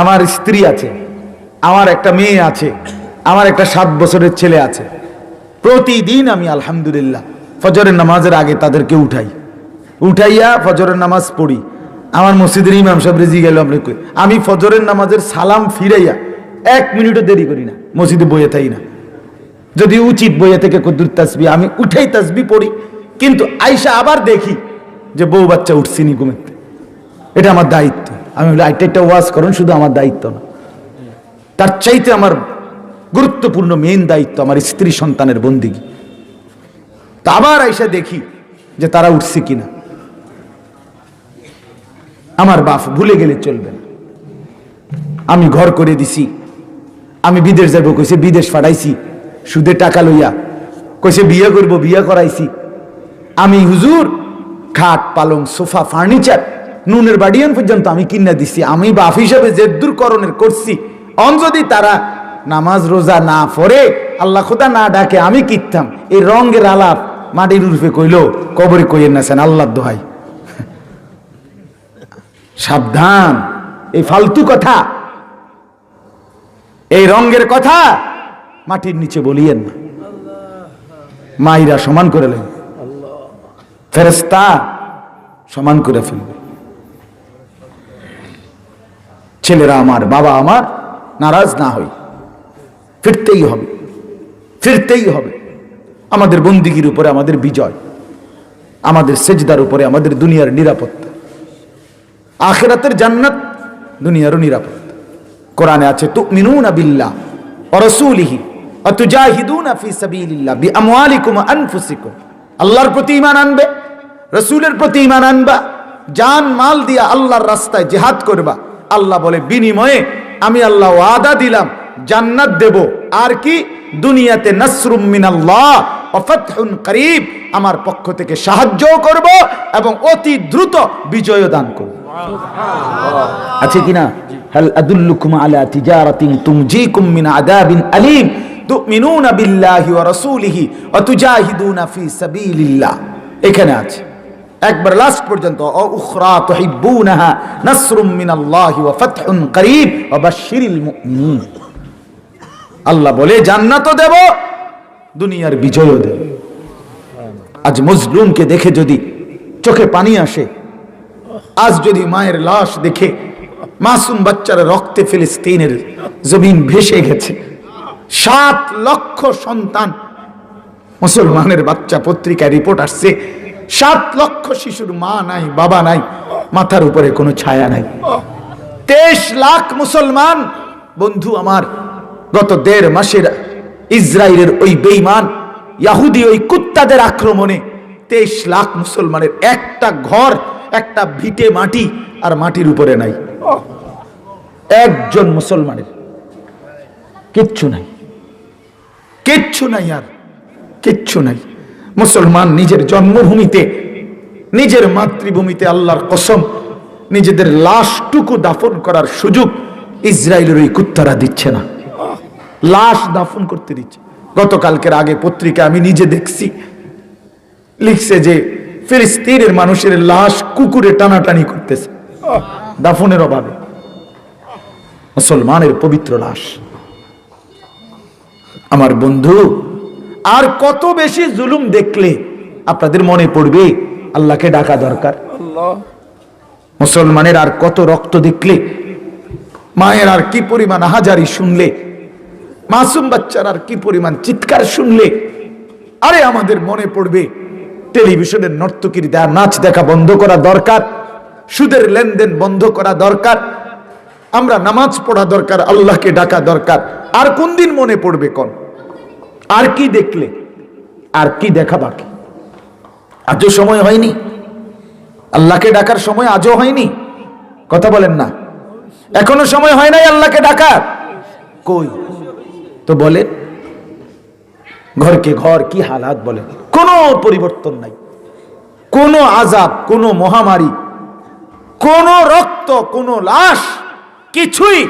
আমার স্ত্রী আছে, আমার একটা মেয়ে আছে, আমার একটা সাত বছরের ছেলে আছে। প্রতিদিন আমি আলহামদুলিল্লাহ ফজরের নামাজের আগে তাদেরকে উঠাই। উঠাইয়া ফজরের নামাজ পড়ি। আমার মসজিদের ইমাম সাহেব রেজি গেল। আমি ফজরের নামাজের সালাম ফিরাইয়া এক মিনিটও দেরি করি না, মসজিদে বইয়ে থাই না। যদি উচিত বইয়ে থেকে কদ্দুর তাসবি আমি উঠেই তাসবি পড়ি, কিন্তু আইসা আবার দেখি যে বউ বাচ্চা উঠছিনি ঘুমেতে এটা আমার দায়িত্ব। আমি বলি আইটা একটা ওয়াজ করুন, শুধু আমার দায়িত্ব না। তার চাইতে আমার গুরুত্বপূর্ণ মেন দায়িত্ব আমার স্ত্রী সন্তানের বন্দিগি। তা আবার আইসা দেখি যে তারা উঠছে কিনা। আমার বাপ ভুলে গেলে চলবে না। আমি ঘর করে দিছি, আমি বিদেশ যাব, কইছে, বিদেশ ফাটাইছি সুদে টাকা লইয়া। কইছে, বিয়ে করব, বিয়ে করাইছি। আমি হুজুর, খাট, পালং, সোফা, ফার্নিচার নুনের বাড়িয়ান পর্যন্ত আমি কিনা দিছি। আমি বাপ হিসাবে জেদ্দুর করণের করছি। অন যদি তারা নামাজ, রোজা না পড়ে, আল্লাহ খোদা না ডাকে, আমি কিনতাম। এই রঙের আলাপ মাটির রূপে কইল, কবরে কইয়েন না সেন আল্লাহ দোহাই। সাবধান। এই ফালতু কথা। এই রঙের কথা মাটির নিচে বলিয়েন না। মাইরা সমান করে লেন ফেরেস্তা সমান করে ফেলবে। ছেলেরা আমার, বাবা আমার, নারাজ না হই। ফিরতেই হবে ফিরতেই হবে। আমাদের বন্দিগির উপরে আমাদের বিজয়, আমাদের সেজদার উপরে আমাদের দুনিয়ার নিরাপত্তা। আখেরাতের জান্নাত দুনিয়ারও নিরাপত্তা। কোরআনে আছে, তুমিনুনা বিল্লাহ ওয়া রাসূলিহি ওয়া তুজাহিদুনা ফি সাবিলিল্লাহ বিআমওয়ালিকুম ওয়া আনফুসিকুম। আল্লাহর প্রতি ঈমান আনবে, রাসূলের প্রতি ঈমান আনবা, জান মাল দিয়া আল্লাহর রাস্তায় জিহাদ করবা। আল্লাহ বলে, বিনিময়ে আমি আল্লাহ ওয়াদা দিলাম, জান্নাত দেব। আর কি? দুনিয়াতে নাসরুম মিনাল্লাহ ওয়া ফাতহুন করিব। আমার পক্ষ থেকে সাহায্যও করব এবং অতি দ্রুত বিজয় দান করব। আছে কিনা? হাল আদুল্লুকুম আলা তিজারাতিন তুমজিকুম মিন আযাবিন আলীম। তুমিনুনা বিল্লাহি ওয়া রাসূলিহি ওয়া তুজাহিদুনা ফি সাবিলিল্লাহ। এখানে আছে। একবার লাস্ট পর্যন্ত উখরা তুহিব্বুনাহা নাসরুম মিনাল্লাহি ওয়া ফাতহুন করিব ওয়া বাশশিরিল মুমিনিন। আল্লাহ বলে, জান্নাতও দেব, দুনিয়ার বিজয়ও দেব। আজ মজলুমকে দেখে যদি চোখে পানি আসে, আজ যদি মায়ের লাশ দেখে মাসুম বাচ্চারা রক্তে ফিলিস্তিনের জমিন ভেসে গেছে, সাত লক্ষ সন্তান মুসলমানের বাচ্চা পত্রিকায় রিপোর্ট আসছে সাত লক্ষ শিশুর মা নাই, বাবা নাই, মাথার উপরে কোনো ছায়া নাই। তেইশ লাখ মুসলমান, বন্ধু আমার, গত দেড় মাসের ইসরায়েলের ওই বেইমান ইয়াহুদি ওই কুত্তাদের আক্রমণে তেইশ লাখ মুসলমানের একটা ঘর, একটা ভিটে মাটি আর মাটির উপরে নাই। একজন মুসলমানের কিচ্ছু নাই। কিচ্ছু নাই আর, কিচ্ছু নাই। মুসলমান নিজের জন্মভূমিতে, নিজের মাতৃভূমিতে আল্লাহর কসম, নিজেদের লাশটুকু দাফন করার সুযোগ ইসরায়েলের ওই কুত্তারা দিচ্ছে না। লাশ দাফন করতে দিচ্ছে। গতকালকের আগে পত্রিকা আমি নিজে দেখছি। লিখছে যে, ফিলিস্তিনের মানুষের লাশ কুকুরে টানাটানি করতেছে। দাফনের অভাবে। মুসলমানের পবিত্র লাশ। আমার বন্ধু আর কত বেশি জুলুম দেখলে আপনাদের মনে পড়বে আল্লাহকে ডাকা দরকার। মুসলমানের আর কত রক্ত দেখলে মায়ের আর কি পরিমাণ হাজারি শুনলে মাসুম বাচ্চার আর কি পরিমাণ চিৎকার শুনলে আরে আমাদের মনে পড়বে টেলিভিশনের নর্তকীর দেয়া নাচ দেখা বন্ধ করা দরকার সুদের লেনদেন বন্ধ করা দরকার আমরা নামাজ পড়া দরকার আল্লাহকে ডাকা দরকার। আর কোন দিন মনে পড়বে কোন? আর কি দেখলে? আর কি দেখা বাকি? আজও সময় হয়নি। আল্লাহকে ডাকার সময় আজও হয়নি। কথা বলেন না। এখনও সময় হয় নাই আল্লাহকে ডাকার। কই? তো বলেন, ঘরকে ঘর কি হালাত বলেন? কোনো পরিবর্তন নাই। কোনো আজাব, কোনো মহামারী, কোন রক্ত, কোন লাশ কিছুই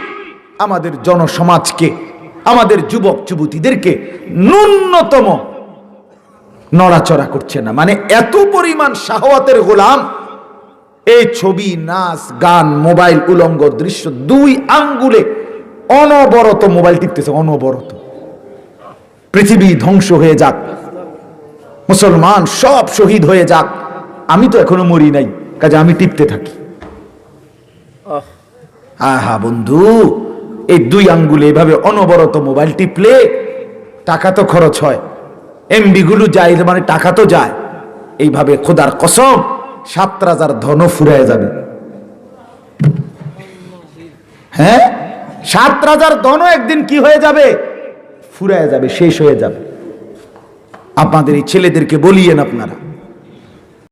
আমাদের জনসমাজকে আমাদের যুবক যুবতীদেরকে ন্যূনতম নড়াচড়া করছে না। মানে এত পরিমাণ শাহওয়াতের গোলাম এই ছবি নাচ গান মোবাইল উলঙ্গ দৃশ্য দুই আঙ্গুলে অনবরত মোবাইল টিপতেছে অনবরত। পৃথিবী ধ্বংস হয়ে যাক মুসলমান সব শহীদ হয়ে যাক। আমি তো এখনও মরি নাই কাজে আমি টিপতে থাকি। আহা। বন্ধু এই দুই আঙ্গুলে এভাবে অনবরত মোবাইল টিপলে টাকা তো খরচ হয়। এমবি গুলো যায় মানে টাকা তো যায়। এইভাবে খোদার কসম সাত রাজার ধন ফুরায় যাবে। হ্যাঁ? সাত রাজার ধন একদিন কি হয়ে যাবে? ফুরায় যাবে, শেষ হয়ে যাবে। আপনাদের এই ছেলেদেরকে বলিয়েন আপনারা।